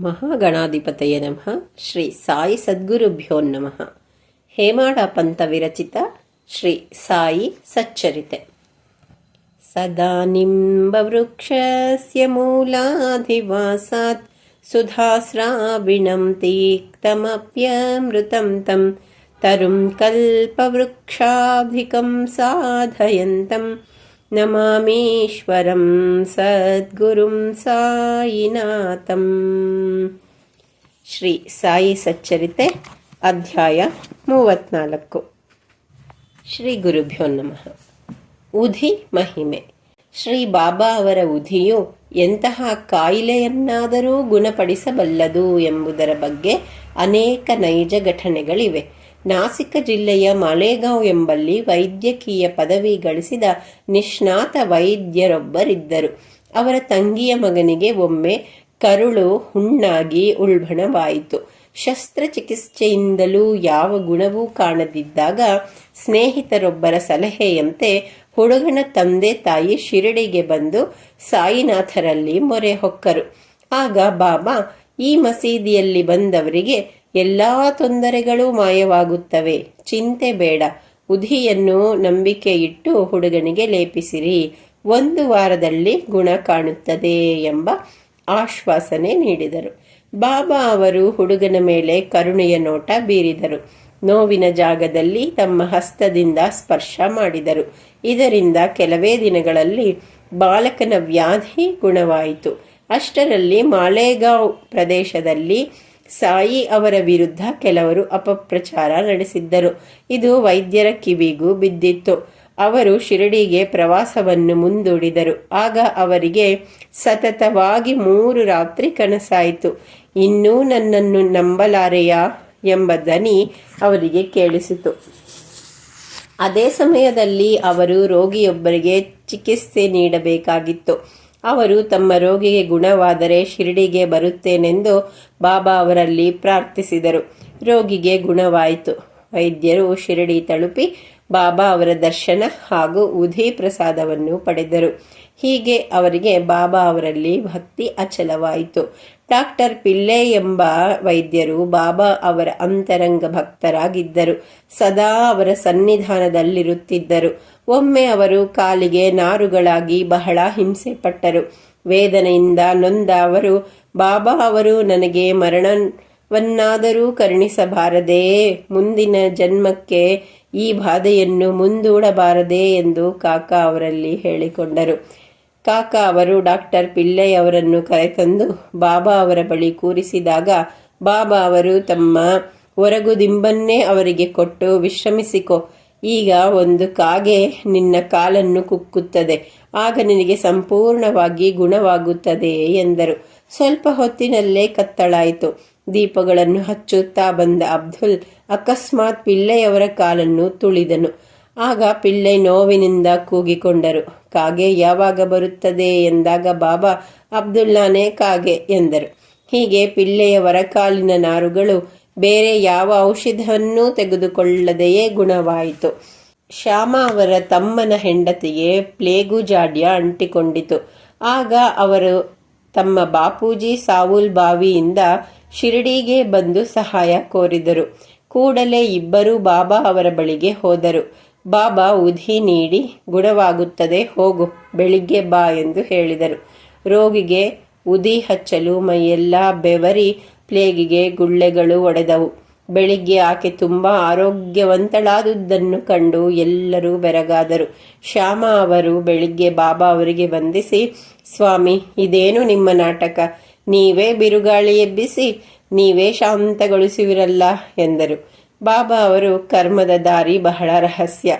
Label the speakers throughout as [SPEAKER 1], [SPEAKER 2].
[SPEAKER 1] మహాగణాధిపతయ నమ. శ్రీ సాయి సద్గురుభ్యో నమ. హేమాడ పంత విరచిత శ్రీ సాయి సచ్చరిత. సదా నింబవృక్షస్య మూలాధివాసాత్ సుధాస్రావిణం తీక్తమప్యమృతం తం తరుం కల్పవృక్షాధికం సాధయంతం ನಮಾಮೀಶ್ವರಂ ಸದ್ಗುರುಂ ಸಾಯಿನಾತಂ ಶ್ರೀ ಸಾಯಿ ಸಚ್ಚರಿತೆ ಅಧ್ಯಾಯ ಮೂವತ್ನಾಲ್ಕು. ಶ್ರೀ ಗುರುಭ್ಯೋ ನಮಃ. ಉಧಿ ಮಹಿಮೆ. ಶ್ರೀ ಬಾಬಾ ಅವರ ಉಧಿಯು ಎಂತಹ ಕಾಯಿಲೆಯನ್ನಾದರೂ ಗುಣಪಡಿಸಬಲ್ಲದು ಎಂಬುದರ ಬಗ್ಗೆ ಅನೇಕ ನೈಜ ಘಟನೆಗಳಿವೆ. ನಾಸಿಕ ಜಿಲ್ಲೆಯ ಮಾಲೇಗಾಂವ್ ಎಂಬಲ್ಲಿ ವೈದ್ಯಕೀಯ ಪದವಿ ಗಳಿಸಿದ ನಿಷ್ಣಾತ ವೈದ್ಯರೊಬ್ಬರಿದ್ದರು. ಅವರ ತಂಗಿಯ ಮಗನಿಗೆ ಒಮ್ಮೆ ಕರುಳು ಹುಣ್ಣಾಗಿ ಉಲ್ಬಣವಾಯಿತು. ಶಸ್ತ್ರಚಿಕಿತ್ಸೆಯಿಂದಲೂ ಯಾವ ಗುಣವೂ ಕಾಣದಿದ್ದಾಗ ಸ್ನೇಹಿತರೊಬ್ಬರ ಸಲಹೆಯಂತೆ ಹುಡುಗನ ತಂದೆ ತಾಯಿ ಶಿರಡಿಗೆ ಬಂದು ಸಾಯಿನಾಥರಲ್ಲಿ ಮೊರೆ ಹೊಕ್ಕರು. ಆಗ ಬಾಬಾ ಈ ಮಸೀದಿಯಲ್ಲಿ ಬಂದವರಿಗೆ ಎಲ್ಲಾ ತೊಂದರೆಗಳು ಮಾಯವಾಗುತ್ತವೆ. ಚಿಂತೆ ಬೇಡ. ಉಧಿಯನ್ನು ನಂಬಿಕೆ ಇಟ್ಟು ಹುಡುಗನಿಗೆ ಲೇಪಿಸಿರಿ. ಒಂದು ವಾರದಲ್ಲಿ ಗುಣ ಕಾಣುತ್ತದೆ ಎಂಬ ಆಶ್ವಾಸನೆ ನೀಡಿದರು. ಬಾಬಾ ಅವರು ಹುಡುಗನ ಮೇಲೆ ಕರುಣೆಯ ನೋಟ ಬೀರಿದರು. ನೋವಿನ ಜಾಗದಲ್ಲಿ ತಮ್ಮ ಹಸ್ತದಿಂದ ಸ್ಪರ್ಶ ಮಾಡಿದರು. ಇದರಿಂದ ಕೆಲವೇ ದಿನಗಳಲ್ಲಿ ಬಾಲಕನ ವ್ಯಾಧಿ ಗುಣವಾಯಿತು. ಅಷ್ಟರಲ್ಲಿ ಮಾಲೇಗಾಂವ್ ಪ್ರದೇಶದಲ್ಲಿ ಸಾಯಿ ಅವರ ವಿರುದ್ಧ ಕೆಲವರು ಅಪಪ್ರಚಾರ ನಡೆಸಿದ್ದರು. ಇದು ವೈದ್ಯರ ಕಿವಿಗೂ ಬಿದ್ದಿತ್ತು. ಅವರು ಶಿರಡಿಗೆ ಪ್ರವಾಸವನ್ನು ಮುಂದೂಡಿದರು. ಆಗ ಅವರಿಗೆ ಸತತವಾಗಿ ಮೂರು ರಾತ್ರಿ ಕನಸಾಯಿತು. ಇನ್ನೂ ನನ್ನನ್ನು ನಂಬಲಾರೆಯಾ ಎಂಬ ದನಿ ಅವರಿಗೆ ಕೇಳಿಸಿತು. ಅದೇ ಸಮಯದಲ್ಲಿ ಅವರು ರೋಗಿಯೊಬ್ಬರಿಗೆ ಚಿಕಿತ್ಸೆ ನೀಡಬೇಕಾಗಿತ್ತು. ಅವರು ತಮ್ಮ ರೋಗಿಗೆ ಗುಣವಾದರೆ ಶಿರಡಿಗೆ ಬರುತ್ತೇನೆಂದು ಬಾಬಾ ಅವರಲ್ಲಿ ಪ್ರಾರ್ಥಿಸಿದರು. ರೋಗಿಗೆ ಗುಣವಾಯಿತು. ವೈದ್ಯರು ಶಿರಡಿ ತಲುಪಿ ಬಾಬಾ ಅವರ ದರ್ಶನ ಹಾಗೂ ಉಧಿ ಪ್ರಸಾದವನ್ನು ಪಡೆದರು. ಹೀಗೆ ಅವರಿಗೆ ಬಾಬಾ ಅವರಲ್ಲಿ ಭಕ್ತಿ ಅಚಲವಾಯಿತು. ಡಾಕ್ಟರ್ ಪಿಲ್ಲೆ ಎಂಬ ವೈದ್ಯರು ಬಾಬಾ ಅವರ ಅಂತರಂಗ ಭಕ್ತರಾಗಿದ್ದರು. ಸದಾ ಅವರ ಸನ್ನಿಧಾನದಲ್ಲಿರುತ್ತಿದ್ದರು. ಒಮ್ಮೆ ಅವರು ಕಾಲಿಗೆ ನಾರುಗಳಾಗಿ ಬಹಳ ಹಿಂಸೆ ಪಟ್ಟರು. ವೇದನೆಯಿಂದ ನೊಂದ ಅವರು, ಬಾಬಾ ಅವರು ನನಗೆ ಮರಣವನ್ನಾದರೂ ಕರುಣಿಸಬಾರದೇ, ಮುಂದಿನ ಜನ್ಮಕ್ಕೆ ಈ ಬಾಧೆಯನ್ನು ಮುಂದೂಡಬಾರದೆ ಎಂದು ಕಾಕಾ ಅವರಲ್ಲಿ ಹೇಳಿಕೊಂಡರು. ಕಾಕಾ ಅವರು ಡಾಕ್ಟರ್ ಪಿಳ್ಳೈ ಅವರನ್ನು ಕರೆತಂದು ಬಾಬಾ ಅವರ ಬಳಿ ಕೂರಿಸಿದಾಗ ಬಾಬಾ ಅವರು ತಮ್ಮ ಹೊರಗು ದಿಂಬನ್ನೇ ಅವರಿಗೆ ಕೊಟ್ಟು, ವಿಶ್ರಮಿಸಿಕೊ, ಈಗ ಒಂದು ಕಾಗೆ ನಿನ್ನ ಕಾಲನ್ನು ಕುಕ್ಕುತ್ತದೆ, ಆಗ ನಿನಗೆ ಸಂಪೂರ್ಣವಾಗಿ ಗುಣವಾಗುತ್ತದೆ ಎಂದರು. ಸ್ವಲ್ಪ ಹೊತ್ತಿನಲ್ಲೇ ಕತ್ತಳಾಯಿತು ದೀಪಗಳನ್ನು ಹಚ್ಚುತ್ತಾ ಬಂದ ಅಬ್ದುಲ್ ಅಕಸ್ಮಾತ್ ಪಿಳ್ಳೆಯವರ ಕಾಲನ್ನು ತುಳಿದನು. ಆಗ ಪಿಳ್ಳೆ ನೋವಿನಿಂದ ಕೂಗಿಕೊಂಡರು. ಕಾಗೆ ಯಾವಾಗ ಬರುತ್ತದೆ ಎಂದಾಗ ಬಾಬಾ ಅಬ್ದುಲ್ಲಾನೇ ಕಾಗೆ ಎಂದರು. ಹೀಗೆ ಪಿಳ್ಳೆಯವರ ಕಾಲಿನ ನಾರುಗಳು ಬೇರೆ ಯಾವ ಔಷಧವನ್ನೂ ತೆಗೆದುಕೊಳ್ಳದೆಯೇ ಗುಣವಾಯಿತು. ಶ್ಯಾಮ ಅವರ ತಮ್ಮನ ಹೆಂಡತಿಗೆ ಪ್ಲೇಗು ಜಾಡ್ಯ ಅಂಟಿಕೊಂಡಿತು. ಆಗ ಅವರು ತಮ್ಮ ಬಾಪೂಜಿ ಸಾವುಲ್ ಬಾವಿಯಿಂದ ಶಿರಡಿಗೆ ಬಂದು ಸಹಾಯ ಕೋರಿದರು. ಕೂಡಲೇ ಇಬ್ಬರು ಬಾಬಾ ಅವರ ಬಳಿಗೆ ಹೋದರು. ಬಾಬಾ ಉಧಿ ನೀಡಿ ಗುಣವಾಗುತ್ತದೆ ಹೋಗು, ಬೆಳಿಗ್ಗೆ ಬಾ ಎಂದು ಹೇಳಿದರು. ರೋಗಿಗೆ ಉದಿ ಹಚ್ಚಲು ಮೈಯೆಲ್ಲ ಬೆವರಿ, ಪ್ಲೇಗಿಗೆ ಗುಳ್ಳೆಗಳು ಒಡೆದವು. ಬೆಳಿಗ್ಗೆ ಆಕೆ ತುಂಬಾ ಆರೋಗ್ಯವಂತಳಾದುದನ್ನು ಕಂಡು ಎಲ್ಲರೂ ಬೆರಗಾದರು. ಶ್ಯಾಮ ಅವರು ಬೆಳಿಗ್ಗೆ ಬಾಬಾ ಅವರಿಗೆ ಬಂಧಿಸಿ ಸ್ವಾಮಿ, ಇದೇನು ನಿಮ್ಮ ನಾಟಕ? ನೀವೇ ಬಿರುಗಾಳಿ ಎಬ್ಬಿಸಿ, ನೀವೇ ಶಾಂತಗೊಳಿಸುವಿರಲ್ಲ ಎಂದರು. ಬಾಬಾ ಅವರು ಕರ್ಮದ ದಾರಿ ಬಹಳ ರಹಸ್ಯ.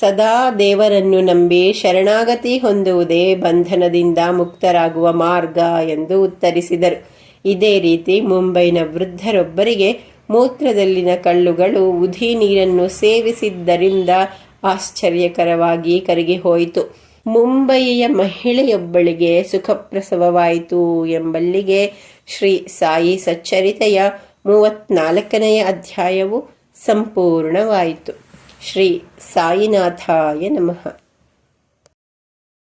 [SPEAKER 1] ಸದಾ ದೇವರನ್ನು ನಂಬಿ ಶರಣಾಗತಿ ಹೊಂದುವುದೇ ಬಂಧನದಿಂದ ಮುಕ್ತರಾಗುವ ಮಾರ್ಗ ಎಂದು ಉತ್ತರಿಸಿದರು. ಇದೇ ರೀತಿ ಮುಂಬೈನ ವೃದ್ಧರೊಬ್ಬರಿಗೆ ಮೂತ್ರದಲ್ಲಿನ ಕಳ್ಳುಗಳು ಉಧಿ ನೀರನ್ನು ಸೇವಿಸಿದ್ದರಿಂದ ಆಶ್ಚರ್ಯಕರವಾಗಿ ಕರಗಿ ಹೋಯಿತು. ಮುಂಬಯಿಯ ಮಹಿಳೆಯೊಬ್ಬಳಿಗೆ ಸುಖಪ್ರಸವವಾಯಿತು ಎಂಬಲ್ಲಿಗೆ ಶ್ರೀ ಸಾಯಿ ಸಚ್ಚರಿತೆಯ ಮೂವತ್ನಾಲ್ಕನೆಯ ಅಧ್ಯಾಯವು ಸಂಪೂರ್ಣವಾಯಿತು. ಶ್ರೀ ಸಾಯಿನಾಥಾಯ ನಮಃ.